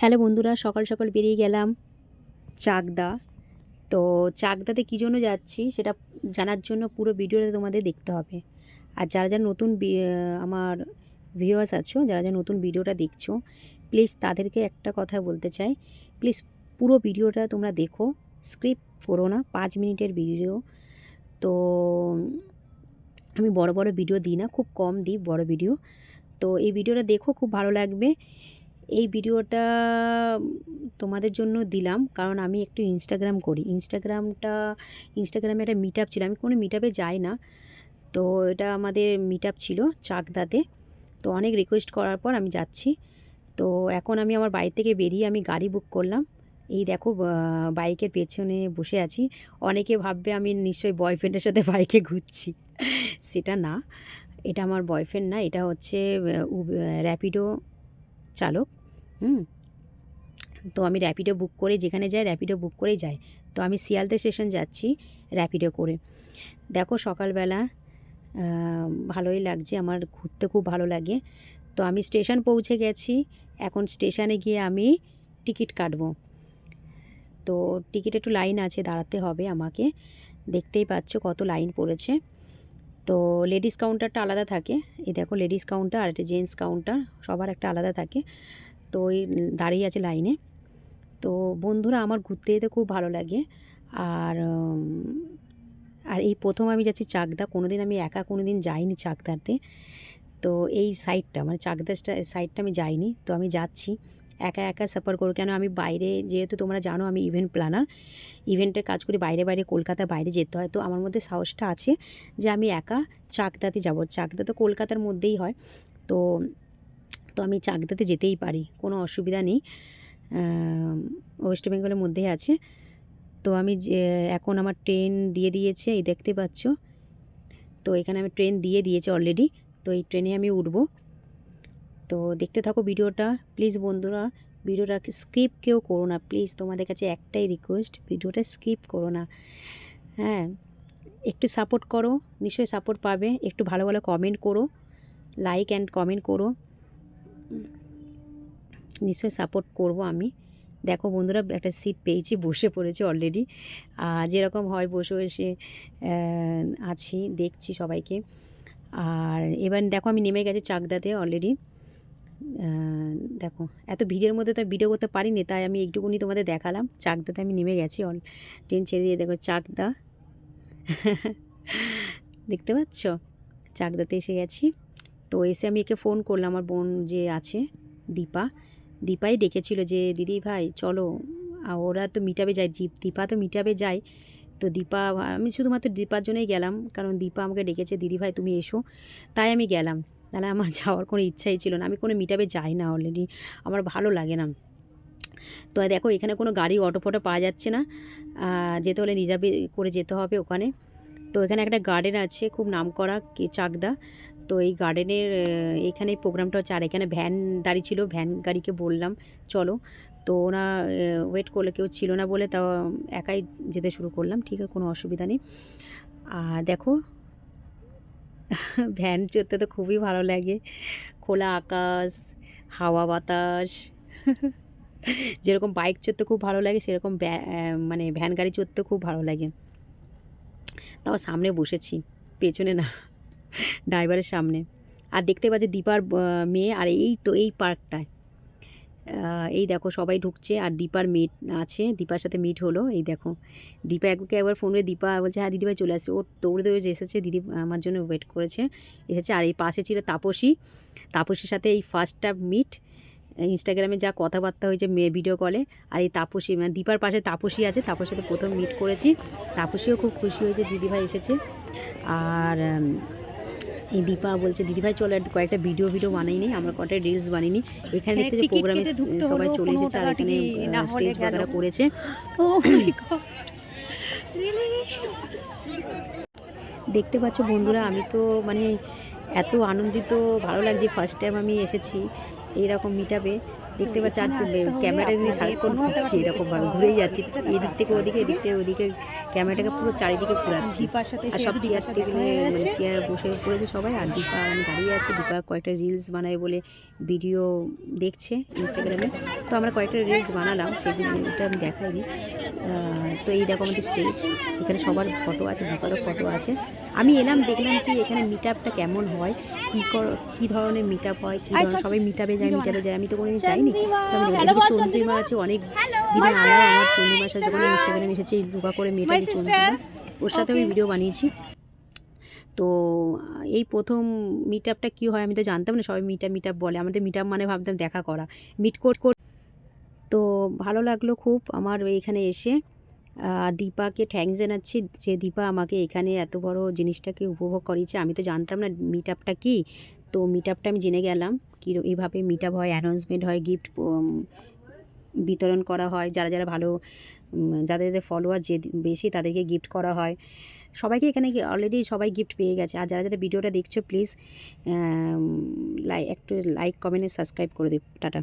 Hello বন্ধুরা, সকাল সকাল বেরিয়ে গেলাম চাকদা। তো চাকদাতে কী জন্য যাচ্ছি সেটা জানার জন্য পুরো ভিডিওটা তোমাদের দেখতে হবে। আর যারা যারা নতুন আমার ভিউয়ার্স আছো, যারা যারা নতুন ভিডিওটা দেখছ প্লিজ তাদেরকে একটা কথা বলতে চাই। প্লিজ পুরো ভিডিওটা তোমরা দেখো স্ক্রিপ্ট করো না, পাঁচ মিনিটের ভিডিও তো আমি বড় বড় ভিডিও দিই না, খুব কম দিই বড় ভিডিও তো এই ভিডিওটা দেখো, খুব ভালো লাগবে। এই ভিডিওটা তোমাদের জন্য দিলাম। কারণ আমি একটু ইনস্টাগ্রাম করি। ইনস্টাগ্রামটা ইনস্টাগ্রামে একটা মিট ছিল। আমি কোনো মিট যাই না। তো এটা আমাদের মিট ছিল চাকদাতে। তো অনেক রিকোয়েস্ট করার পর আমি যাচ্ছি। তো এখন আমি আমার বাড়ি থেকে বেরিয়ে আমি গাড়ি বুক করলাম। এই দেখো বাইকের পেছনে বসে আছি। অনেকে ভাববে আমি নিশ্চয়ই বয়ফ্রেন্ডের সাথে বাইকে ঘুরছি। সেটা না। এটা আমার বয়ফ্রেন্ড না। এটা হচ্ছে র্যাপিডো চালক। হুম। তো আমি র্যাপিডো বুক করে যেখানে যাই র্যাপিডো বুক করেই যাই। তো আমি শিয়ালদা স্টেশন যাচ্ছি র্যাপিডো করে। দেখো সকালবেলা ভালোই লাগছে, আমার ঘুরতে খুব ভালো লাগে। তো আমি স্টেশন পৌঁছে গেছি, এখন স্টেশনে গিয়ে আমি টিকিট কাটবো। তো টিকিট একটু লাইন আছে, দাঁড়াতে হবে আমাকে। দেখতেই পাচ্ছ কত লাইন পড়েছে। তো লেডিস কাউন্টারটা আলাদা থাকে। এই দেখো লেডিস কাউন্টার আর একটা জেন্টস কাউন্টার সবার একটা আলাদা থাকে। তো ওই দাঁড়িয়ে আছে লাইনে। তো বন্ধুরা, আমার ঘুরতে যেতে খুব ভালো লাগে। আর আর এই প্রথম আমি যাচ্ছি চাকদা। কোনো দিন আমি একা কোনো দিন যাইনি চাকদাতে। তো এই সাইডটা মানে চাকদা সাইডটা আমি যাইনি। তো আমি যাচ্ছি। একা একা সাফার করো কেন? আমি বাইরে, যেহেতু তোমরা জানো, আমি ইভেন্ট প্ল্যানার ইভেন্টের কাজ করি বাইরে বাইরে, কলকাতা বাইরে যেতে হয়। তো আমার মধ্যে সাহসটা আছে যে আমি একা চাকদাতে যাব। চাকদা তো কলকাতার মধ্যেই হয়। তো তো আমি চাকদাতে যেতেই পারি, কোনো অসুবিধা নেই। ওয়েস্ট বেঙ্গলের মধ্যেই আছে। তো আমি যে, এখন আমার ট্রেন দিয়ে দিয়েছে, এই দেখতে পাচ্ছ। তো এখানে আমি ট্রেন দিয়ে দিয়েছে অলরেডি তো এই ট্রেনে আমি উঠব। তো দেখতে থাকো ভিডিওটা প্লিজ বন্ধুরা, ভিডিওটা স্কিপ কেউ করো না প্লিজ তোমাদের কাছে একটাই রিকোয়েস্ট ভিডিওটা স্কিপ করো না। হ্যাঁ একটু সাপোর্ট করো, নিশ্চয়ই সাপোর্ট পাবে, একটু ভালো ভালো কমেন্ট করো লাইক অ্যান্ড কমেন্ট করো। নিশ্চয়ই সাপোর্ট করব আমি। দেখো বন্ধুরা, একটা সিট পেয়েছি, বসে পড়েছি অলরেডি আর যেরকম হয় বসে বসে আছি, দেখছি সবাইকে। আর এবার দেখো আমি নেমে গেছি চাকদাতে অলরেডি দেখো, এত ভিড়ের মধ্যে তো ভিডিও করতে পারিনি, তাই আমি একটুকুনি তোমাদের দেখালাম। চাকদাতে আমি নেমে গেছি অল ট্রেন ছেড়ে দিয়ে দেখো চাকদা। দেখতে পাচ্ছ? চাকদাতে এসে গেছি। তো এসে আমি একে ফোন করলাম, আমার বোন যে আছে, দীপা। দীপাই ডেকেছিল যে, দিদি ভাই, চলো ওরা তো মিটাবে যায়, দীপ, দীপা তো মিটাবে যায়। তো দীপা, আমি শুধুমাত্র দীপার জন্যই গেলাম, কারণ দীপা আমাকে ডেকেছে, দিদি ভাই, তুমি এসো। তাই আমি গেলাম। তাহলে আমার যাওয়ার কোনো ইচ্ছাই ছিল না। আমি কোনো মিটাবে যাই না অলরেডি আমার ভালো লাগে না। তো দেখো, এখানে কোনো গাড়ি, অটো, ফটো পাওয়া যাচ্ছে না। যেতে হলে রিজার্ভে করে যেতে হবে ওখানে। তো এখানে একটা গার্ডেন আছে, খুব নামকরা, কি, চাকদা। তো এই গার্ডেনের এখানে প্রোগ্রামটা হচ্ছে, আর এখানে ভ্যান দাঁড়িয়ে ছিল ভ্যান গাড়িকে বললাম, চলো। তো ওরা ওয়েট করলে, কেউ ছিল না বলে তাও একাই যেতে শুরু করলাম, ঠিক আছে, কোনো অসুবিধা নেই। আর দেখো ভ্যান চড়তে তো খুবই ভালো লাগে। খোলা আকাশ, হাওয়া বাতাস, যেরকম বাইক চড়তে খুব ভালো লাগে, সেরকম মানে ভ্যান গাড়ি চড়তে খুব ভালো লাগে। তাও সামনে বসেছি, পেছনে না। ড্রাইভারের সামনে। আর দেখতে পাচ্ছি দীপার মেয়ে আর এই তো এই পার্কটায়। এই দেখো সবাই ঢুকছে আর দীপার মিট আছে, দীপার সাথে মিট হলো, এই দেখো। দীপা এককে একবার ফোন করে, দীপা বলছে হ্যাঁ দিদিভাই চলে আসছে। ও দৌড়ে দৌড়ে এসেছে, দিদি আমার জন্য ওয়েট করেছে, এসেছে। আর এই পাশে ছিল তাপসী। তাপসীর সাথে এই ফার্স্টটা মিট ইনস্টাগ্রামে যা কথাবার্তা হয়েছে, মেয়ে ভিডিও কলে আর এই তাপসী মানে দীপার পাশে তাপসী আছে, তাপসীর সাথে প্রথম মিট করেছি। তাপসীও খুব খুশি হয়েছে, দিদিভাই এসেছে। আর এই দীপা বলছে দিদিভাই চলো আর কয়েকটা ভিডিও ভিডিও বানাই নি। আমরা কয়েকটা রিলস বানাইনি নি। এখানে দেখতে যে প্রোগ্রামে সবাই চলে এসেছে আর এখানে স্টেজ। বাগারা করেছে। ও মাই গড রিয়েলি দেখতে পাচ্ছ বন্ধুরা আমি তো মানে এত আনন্দিত ভালো লাগছে। ফার্স্ট টাইম আমি এসেছি এইরকম মিটাবে দেখতে পাচ্ছি আর ক্যামেরা আপনাদের সারাক্ষণ কোনো ঘুরছি এরকমভাবে ঘুরেই যাচ্ছি এদিক থেকে ওদিকে এদিক থেকে ওদিকে ক্যামেরাটাকে পুরো চারিদিকে ঘোরাচ্ছি। আর সব চেয়ার সাথে টেবিলে মানে চেয়ার বসে পড়েছে সবাই আর দীপা আমি দাঁড়িয়ে আছি। দীপা কয়েকটা রিলস বানায় বলে ভিডিও দেখছে ইনস্টাগ্রামে তো আমরা কয়েকটা রিলস বানালাম সেগুলোটা আমি দেখাইনি। তো এই দেখো আমাদের স্টেজ এখানে সবার ফটো আছে দীপারও ফটো আছে। আমি এলাম দেখলাম কি এখানে মিট আপটা কেমন হয় কী কর কী ধরনের মিট আপ হয় কী ধরনের সবাই মিট আপে যায় মিট আপে যায় আমি তো কোনোদিন চন্দ্রিমা, যাইনি। বল চন্দ্রিমা। আছে অনেক দিনের আলাদা আমার চন্দ্রিমার সাথে যখন ইনস্টাগ্রামে এসেছে রূপা করে মেয়েটা. চন্দ্রিমা। ওর সাথে আমি ভিডিও বানিয়েছি। তো এই প্রথম মিট আপটা কী হয় আমি তো জানতাম না সবাই মিট আপ মিট আপ বলে। আমাদের মিট আপ মানে ভাবতাম দেখা করা। মিট কোট কোট তো ভালো লাগল খুব আমার এইখানে এসে। আর দীপাকে থ্যাঙ্কস জানাচ্ছি যে দীপা আমাকে এখানে এত বড় জিনিসটাকে উপভোগ করিয়েছে। আমি তো জানতাম না মিট আপটা কী। তো মিট আপটা আমি জেনে গেলাম কী এইভাবে মিট আপ হয় অ্যানাউন্সমেন্ট হয় গিফট বিতরণ করা হয়, যারা যারা ভালো যাদের যাদের ফলোয়ার যে বেশি তাদেরকে গিফট করা হয়। সবাইকে এখানে অলরেডি সবাই গিফট পেয়ে গেছে। আর যারা যারা ভিডিওটা দেখছ প্লিজ লাই, একটু লাইক কমেন্ট সাবস্ক্রাইব করে দিও। টাটা।